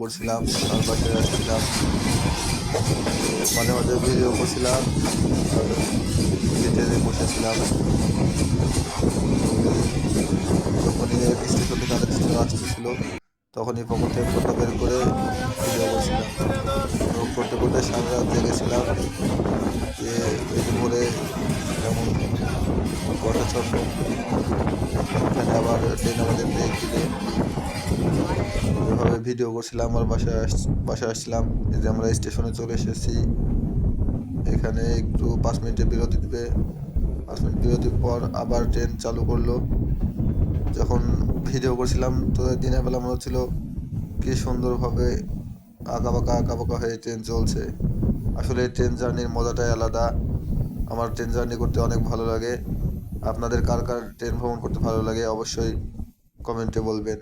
করছিলাম আর বাসায় আসছিলাম মাঝে মাঝে ভিডিও করছিলাম আর বসেছিলাম। যখনই স্টেশন থেকে আরেক স্টেশন আসতেছিল তখনই পকেট ফটো বের করে ভিডিও করছিলাম। এবং করতে করতে সারা রাত জেগেছিলাম যে এই দুপুরে যেমন কটা ছন্দ এখানে আবার ট্রেন আমাদের দিলে এভাবে ভিডিও করছিলাম, আমার বাসায় আস, বাসায় আসছিলাম। এই যে আমরা স্টেশনে চলে এসেছি। এখানে একটু পাঁচ মিনিটের বিরতি দিবে। পাঁচ মিনিট বিরতির পর আবার ট্রেন চালু করল। যখন ভিডিও করছিলাম, তো দিনের বেলা মনে হচ্ছিল, কি সুন্দরভাবে আঁকা বাঁকা আঁকা বাঁকা হয়ে ট্রেন চলছে। আসলে ট্রেন জার্নির মজাটাই আলাদা। আমার ট্রেন জার্নি করতে অনেক ভালো লাগে। আপনাদের কার কার ট্রেন ভ্রমণ করতে ভালো লাগে, অবশ্যই কমেন্টে বলবেন।